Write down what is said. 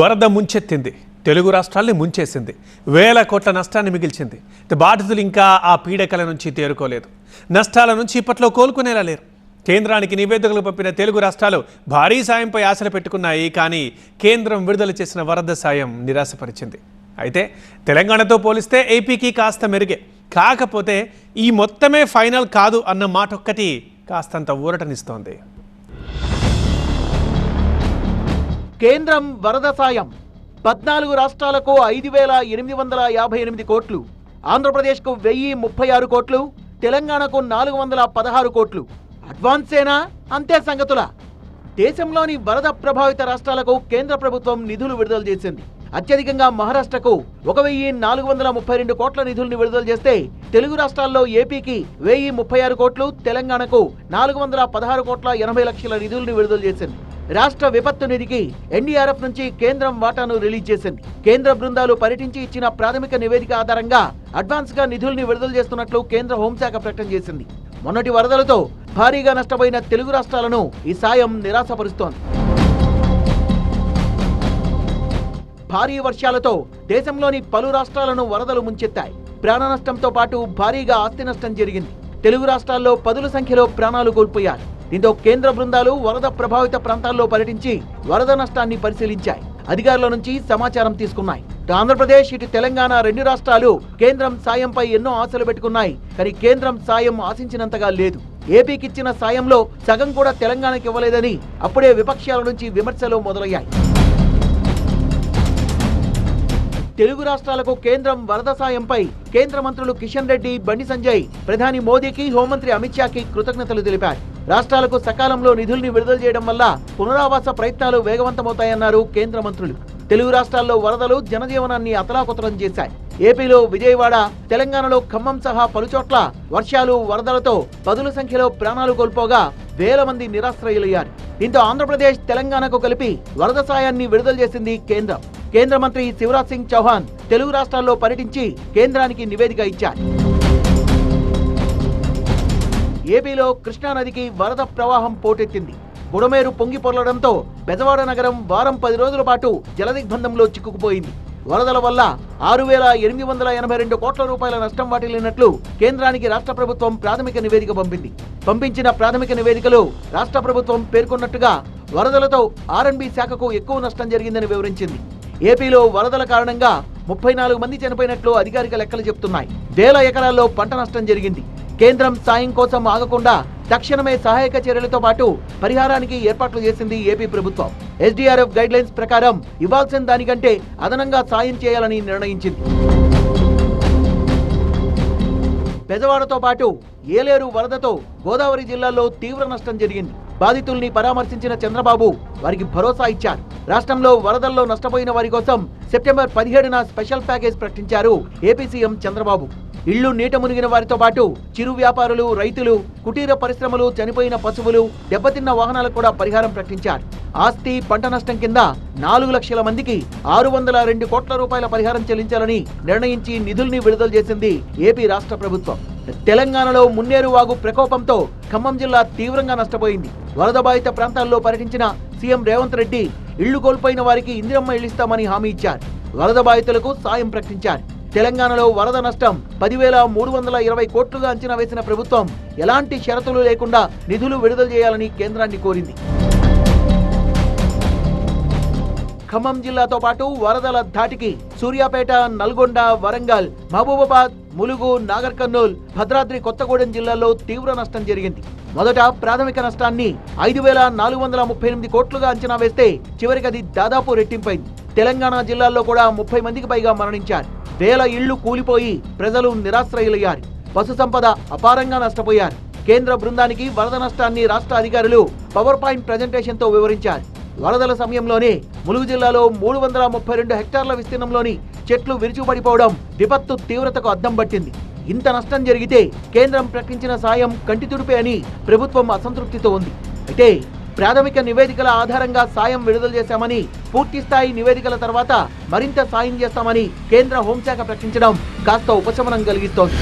వరద ముంచెత్తింది. తెలుగు రాష్ట్రాల్ని ముంచేసింది. వేల కోట్ల నష్టాన్ని మిగిల్చింది. బాధితులు ఇంకా ఆ పీడకల నుంచి తేరుకోలేదు. నష్టాల నుంచి ఇప్పట్లో కోలుకునేలా లేరు. కేంద్రానికి నివేదికలు పంపిన తెలుగు రాష్ట్రాలు భారీ సాయంపై ఆశలు పెట్టుకున్నాయి కానీ కేంద్రం విడుదల చేసిన వరద సాయం నిరాశపరిచింది. అయితే తెలంగాణతో పోలిస్తే ఏపీకి కాస్త మెరుగే. కాకపోతే ఈ మొత్తమే ఫైనల్ కాదు అన్న మాట ఒక్కటి కాస్తంత ఊరటనిస్తోంది. కేంద్రం వరద సాయం. పద్నాలుగు రాష్ట్రాలకు ఐదు వేల ఎనిమిది వందల యాభై ఎనిమిది కోట్లు. ఆంధ్రప్రదేశ్కు వెయ్యి ముప్పై ఆరు కోట్లు. తెలంగాణకు నాలుగు వందల పదహారు కోట్లు. అడ్వాన్సేనా అంతే సంగతుల. దేశంలోని వరద ప్రభావిత రాష్ట్రాలకు కేంద్ర ప్రభుత్వం నిధులు విడుదల చేసింది. అత్యధికంగా మహారాష్ట్రకు ఒక వెయ్యి నాలుగు వందల ముప్పై రెండు కోట్ల నిధుల్ని విడుదల చేస్తే తెలుగు రాష్ట్రాల్లో ఏపీకి వెయ్యి ముప్పై ఆరు కోట్లు తెలంగాణకు నాలుగు వందల పదహారు కోట్ల ఎనభై లక్షల నిధుల్ని విడుదల చేసింది. రాష్ట్ర విపత్తు నిధికి ఎన్డీఆర్ఎఫ్ నుంచి కేంద్రం వాటాను రిలీజ్ చేసింది. కేంద్ర బృందాలు పర్యటించి ఇచ్చిన ప్రాథమిక నివేదిక ఆధారంగా అడ్వాన్స్గా నిధుల్ని విడుదల చేస్తున్నట్లు కేంద్ర హోంశాఖ ప్రకటన చేసింది. మొన్నటి వరదలతో భారీగా నష్టపోయిన తెలుగు రాష్ట్రాలను ఈ సాయం నిరాశపరుస్తోంది. భారీ వర్షాలతో దేశంలోని పలు రాష్ట్రాలను వరదలు ముంచెత్తాయి. ప్రాణ నష్టంతో పాటు భారీగా ఆస్తి నష్టం జరిగింది. తెలుగు రాష్ట్రాల్లో పదుల సంఖ్యలో ప్రాణాలు కోల్పోయారు. దీంతో కేంద్ర బృందాలు వరద ప్రభావిత ప్రాంతాల్లో పర్యటించి వరద నష్టాన్ని పరిశీలించాయి. అధికారుల నుంచి సమాచారం తీసుకున్నాయి. ఇటు ఆంధ్రప్రదేశ్ ఇటు తెలంగాణ రెండు రాష్ట్రాలు కేంద్రం సాయంపై ఎన్నో ఆశలు పెట్టుకున్నాయి. కానీ కేంద్రం సాయం ఆశించినంతగా లేదు. ఏపీకి ఇచ్చిన సాయంలో సగం కూడా తెలంగాణకి ఇవ్వలేదని అప్పుడే విపక్షాల నుంచి విమర్శలు మొదలయ్యాయి. తెలుగు రాష్ట్రాలకు కేంద్రం వరద సాయంపై కేంద్ర మంత్రులు కిషన్ రెడ్డి బండి సంజయ్ ప్రధాని మోదీకి హోంమంత్రి అమిత్ షాకి కృతజ్ఞతలు తెలిపారు. రాష్ట్రాలకు సకాలంలో నిధుల్ని విడుదల చేయడం వల్ల పునరావాస ప్రయత్నాలు వేగవంతమవుతాయన్నారు కేంద్ర మంత్రులు. తెలుగు రాష్ట్రాల్లో వరదలు జనజీవనాన్ని అతలాకుతలం చేశాయి. ఏపీలో విజయవాడ తెలంగాణలో ఖమ్మం సహా పలుచోట్ల వర్షాలు వరదలతో పదుల సంఖ్యలో ప్రాణాలు కోల్పోగా వేల మంది నిరాశ్రయులయ్యారు. దీంతో ఆంధ్రప్రదేశ్ తెలంగాణకు కలిపి వరద సాయాన్ని విడుదల చేసింది కేంద్రం. కేంద్ర మంత్రి శివరాజ్ సింగ్ చౌహాన్ తెలుగు రాష్ట్రాల్లో పర్యటించి కేంద్రానికి నివేదిక ఇచ్చారు. ఏపీలో కృష్ణానదికి వరద ప్రవాహం పోటెత్తింది. బుడమేరు పొంగి పొరలడంతో బెజవాడ నగరం వారం పది రోజుల పాటు జలదిగ్బంధంలో చిక్కుకుపోయింది. వరదల వల్ల ఆరు వేల ఎనిమిది వందల ఎనభై రెండు కోట్ల రూపాయల నష్టం వాటిల్లినట్లు కేంద్రానికి రాష్ట్ర ప్రభుత్వం ప్రాథమిక నివేదిక పంపింది. పంపించిన ప్రాథమిక నివేదికలో రాష్ట్ర ప్రభుత్వం పేర్కొన్నట్టుగా వరదలతో ఆర్ఎన్బి శాఖకు ఎక్కువ నష్టం జరిగిందని వివరించింది. ఏపీలో వరదల కారణంగా ముప్పై నాలుగు మంది చనిపోయినట్లు అధికారిక లెక్కలు చెబుతున్నాయి వేల ఎకరాల్లో పంట నష్టం జరిగింది. కేంద్రం సాయం కోసం ఆగకుండా తక్షణమే సహాయక చర్యలతో పాటు పరిహారానికి ఏర్పాట్లు చేసింది ఏపీ ప్రభుత్వం. ఎస్డీఆర్ఎఫ్ గైడ్ లైన్స్ ప్రకారం ఇవ్వాల్సిన దానికంటే అదనంగా సాయం చేయాలని నిర్ణయించింది. పెదవాడతో పాటు ఏలేరు వరదతో గోదావరి జిల్లాలో తీవ్ర నష్టం జరిగింది. బాధితుల్ని పరామర్శించిన చంద్రబాబు వారికి భరోసా ఇచ్చారు. రాష్ట్రంలో వరదల్లో నష్టపోయిన వారి కోసం సెప్టెంబర్ పదిహేడున స్పెషల్ ప్యాకేజ్ ప్రకటించారు ఏపీ సీఎం చంద్రబాబు. ఇళ్ళు నీట మునిగిన వారితో పాటు చిరు వ్యాపారులు రైతులు కుటీర పరిశ్రమలు చనిపోయిన పశువులు దెబ్బతిన్న వాహనాలకు కూడా పరిహారం ప్రకటించారు. ఆస్తి పంట నష్టం కింద నాలుగు లక్షల మందికి ఆరు వందల రెండు కోట్ల రూపాయల పరిహారం చెల్లించాలని నిర్ణయించి నిధుల్ని విడుదల చేసింది ఏపీ రాష్ట్ర ప్రభుత్వం. తెలంగాణలో మున్నేరు వాగు ప్రకోపంతో ఖమ్మం జిల్లా తీవ్రంగా నష్టపోయింది. వరద బాధిత ప్రాంతాల్లో పర్యటించిన సీఎం రేవంత్ రెడ్డి ఇళ్ళు కోల్పోయిన వారికి ఇందిరమ్మ ఇళ్ళిస్తామని హామీ ఇచ్చారు. వరద బాధితులకు సాయం ప్రకటించారు. తెలంగాణలో వరద నష్టం పదివేల మూడు వందల ఇరవై కోట్లుగా అంచనా వేసిన ప్రభుత్వం ఎలాంటి షరతులు లేకుండా నిధులు విడుదల చేయాలని కేంద్రాన్ని కోరింది. ఖమ్మం జిల్లాతో పాటు వరదల ధాటికి సూర్యాపేట నల్గొండ వరంగల్ మహబూబాబాద్ ములుగు నాగర్ కర్నూల్ భద్రాద్రి కొత్తగూడెం జిల్లాల్లో తీవ్ర నష్టం జరిగింది. మొదట ప్రాథమిక నష్టాన్ని ఐదు వేల నాలుగు వందల ముప్పై ఎనిమిది కోట్లుగా అంచనా వేస్తే చివరికి అది దాదాపు రెట్టింపైంది. తెలంగాణ జిల్లాల్లో కూడా ముప్పై మందికి పైగా మరణించారు. వేల ఇళ్ళు కూలిపోయి ప్రజలు నిరాశ్రయులయ్యారు. పశు సంపద అపారంగా నష్టపోయారు. కేంద్ర బృందానికి వరద నష్టాన్ని రాష్ట్ర అధికారులు పవర్ పాయింట్ ప్రజెంటేషన్తో వివరించారు. వరదల సమయంలోనే ములుగు జిల్లాలో మూడు వందల ముప్పై రెండు హెక్టార్ల విస్తీర్ణంలోని చెట్లు విరుచుపడిపోవడం విపత్తు తీవ్రతకు అద్దం పట్టింది. ఇంత నష్టం జరిగితే కేంద్రం ప్రకటించిన సాయం కంటితుడిపే అని ప్రభుత్వం అసంతృప్తితో ఉంది. అయితే ప్రాథమిక నివేదికల ఆధారంగా సాయం విడుదల చేశామని పూర్తి స్థాయి నివేదికల తర్వాత మరింత సాయం చేస్తామని కేంద్ర హోంశాఖ ప్రకటించడం కాస్త ఉపశమనం కలిగిస్తోంది.